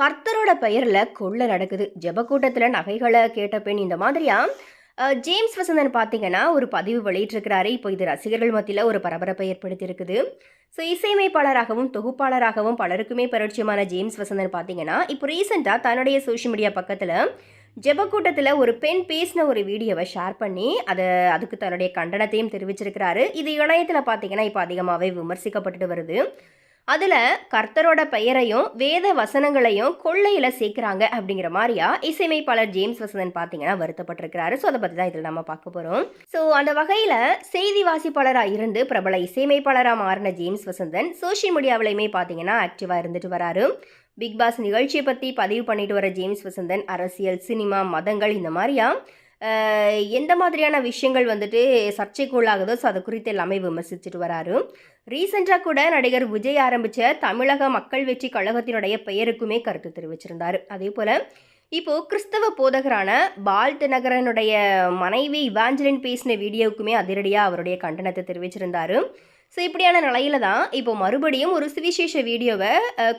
கர்த்தரோட பெயரில் கொள்ள நடக்குது. ஜெபக்கூட்டத்தில் நகைகளை கேட்ட பெண் இந்த மாதிரியா? ஜேம்ஸ் வசந்தன் பார்த்தீங்கன்னா ஒரு பதிவு வெளியிட்டிருக்கிறாரு. இப்போ இது ரசிகர்கள் மத்தியில் ஒரு பரபரப்பை ஏற்படுத்தியிருக்குது. ஸோ இசையமைப்பாளராகவும் தொகுப்பாளராகவும் பலருக்குமே பரிச்சயமான ஜேம்ஸ் வசந்தன் பார்த்தீங்கன்னா இப்போ ரீசெண்டாக தன்னுடைய சோஷியல் மீடியா பக்கத்தில் ஜெபக்கூட்டத்தில் ஒரு பெண் பேசின ஒரு வீடியோவை ஷேர் பண்ணி அதை அதுக்கு தன்னுடைய கண்டனத்தையும் தெரிவிச்சிருக்கிறாரு. இது இணையத்தில் பார்த்தீங்கன்னா இப்போ அதிகமாகவே விமர்சிக்கப்பட்டுட்டு வருது. அதில் கர்த்தரோட பெயரையும் வேத வசனங்களையும் கொள்ளையில் சேர்க்குறாங்க அப்படிங்கிற மாதிரியா இசையமைப்பாளர் ஜேம்ஸ் வசந்தன் பார்த்தீங்கன்னா வருத்தப்பட்டிருக்கிறாரு. ஸோ அதை பற்றி தான் இதில் நம்ம பார்க்க போகிறோம் ஸோ அந்த வகையில் செய்தி வாசிப்பாளராக இருந்து பிரபல இசையமைப்பாளராக மாறின ஜேம்ஸ் வசந்தன் சோஷியல் மீடியாவிலையுமே பார்த்தீங்கன்னா ஆக்டிவாக இருந்துட்டு வராரு. பிக் பாஸ் நிகழ்ச்சியை பற்றி பதிவு பண்ணிட்டு வர ஜேம்ஸ் வசந்தன் அரசியல் சினிமா மதங்கள் இந்த மாதிரியா எந்த மாதிரியான விஷயங்கள் வந்துட்டு சர்ச்சைக்குள்ளாகுதோ ஸோ அது குறித்து எல்லாமே விமர்சிச்சுட்டு வராரு. ரீசெண்டாக கூட நடிகர் விஜய் ஆரம்பித்த தமிழக மக்கள் வெற்றி கழகத்தினுடைய பெயருக்குமே கருத்து தெரிவிச்சிருந்தார். அதே போல் இப்போது கிறிஸ்தவ போதகரான பால் தினகரனுடைய மனைவி இவாஞ்சலின் பேசின வீடியோவுக்குமே அதிரடியாக அவருடைய கண்டனத்தை தெரிவிச்சிருந்தாரு. ஸோ இப்படியான நிலையில தான் இப்போ மறுபடியும் ஒரு சுவிசேஷ வீடியோவை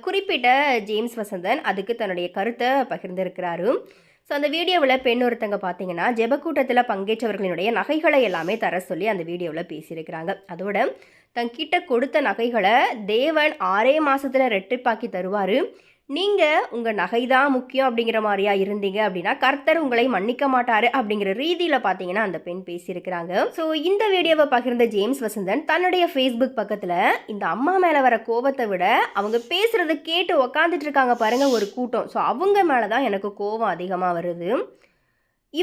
குறிப்பிட்ட ஜேம்ஸ் வசந்தன் அதுக்கு தன்னுடைய கருத்தை பகிர்ந்திருக்கிறாரு. ஸோ அந்த வீடியோவில் பெண் ஒருத்தங்க பார்த்தீங்கன்னா ஜெபக்கூட்டத்தில் பங்கேற்றவர்களினுடைய நகைகளை எல்லாமே தர சொல்லி அந்த வீடியோவில் பேசியிருக்கிறாங்க. அதோட தங்கிட்ட கொடுத்த நகைகளை தேவன் ஆறே மாதத்தில் ரெட்டிப்பாக்கி தருவார். நீங்கள் உங்கள் நகை தான் முக்கியம் அப்படிங்கிற மாதிரியா இருந்தீங்க அப்படின்னா கர்த்தர் உங்களை மன்னிக்க மாட்டார் அப்படிங்கிற ரீதியில் பார்த்தீங்கன்னா அந்த பெண் பேசியிருக்கிறாங்க. ஸோ இந்த வீடியோவை பகிர்ந்த ஜேம்ஸ் வசந்தன் தன்னுடைய ஃபேஸ்புக் பக்கத்தில் இந்த அம்மா மேலே வர கோபத்தை விட அவங்க பேசுகிறத கேட்டு உக்காந்துட்டு இருக்காங்க பாருங்கள் ஒரு கூட்டம். ஸோ அவங்க மேலே தான் எனக்கு கோபம் அதிகமாக வருது.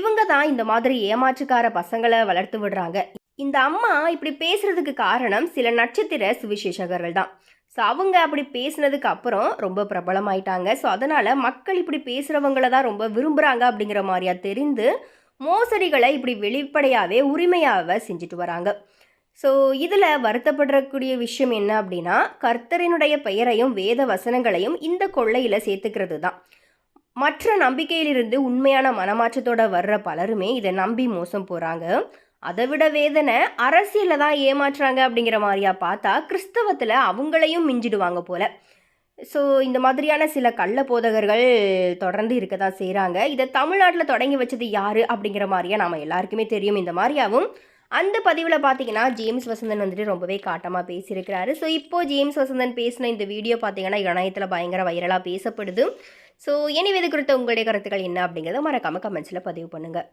இவங்க தான் இந்த மாதிரி ஏமாற்றுக்கார பசங்களை வளர்த்து விடுறாங்க. இந்த அம்மா இப்படி பேசுறதுக்கு காரணம் சில நட்சத்திர சுவிசேஷகர்கள் தான். ஸோ அவங்க அப்படி பேசுனதுக்கு அப்புறம் ரொம்ப பிரபலமாயிட்டாங்க. ஸோ அதனால் மக்கள் இப்படி பேசுகிறவங்கள தான் ரொம்ப விரும்புகிறாங்க அப்படிங்கிற மாதிரியா தெரிந்து மோசடிகளை இப்படி வெளிப்படையாகவே உரிமையாக செஞ்சுட்டு வராங்க. ஸோ இதில் வருத்தப்படக்கூடிய விஷயம் என்ன அப்படின்னா கர்த்தரினுடைய பெயரையும் வேத வசனங்களையும் இந்த கொள்ளையில் சேர்த்துக்கிறது தான். மற்ற நம்பிக்கையிலிருந்து உண்மையான மனமாற்றத்தோட வர்ற பலருமே இதை நம்பி மோசம் போகிறாங்க அதை விட வேதனை அரசியலில் தான் ஏமாற்றுறாங்க அப்படிங்கிற மாதிரியா பார்த்தா கிறிஸ்தவத்தில் அவங்களையும் மிஞ்சிடுவாங்க போல. ஸோ இந்த மாதிரியான சில கள்ள போதகர்கள் தொடர்ந்து இருக்க தான் செய்கிறாங்க இதை தமிழ்நாட்டில் தொடங்கி வச்சது யார் அப்படிங்கிற மாதிரியா நாம் எல்லாருக்குமே தெரியும். இந்த மாதிரியாவும் அந்த பதிவில் பார்த்தீங்கன்னா ஜேம்ஸ் வசந்தன் வந்துட்டு ரொம்பவே காட்டமாக பேசியிருக்கிறாரு. ஸோ இப்போது ஜேம்ஸ் வசந்தன் பேசின இந்த வீடியோ பார்த்தீங்கன்னா இணையத்தில் பயங்கர வைரலாக பேசப்படுது. ஸோ எனிவே இது குறித்த உங்களுடைய கருத்துக்கள் என்ன அப்படிங்கிறத மறக்காமல் கமெண்ட்ஸில் பதிவு பண்ணுங்கள்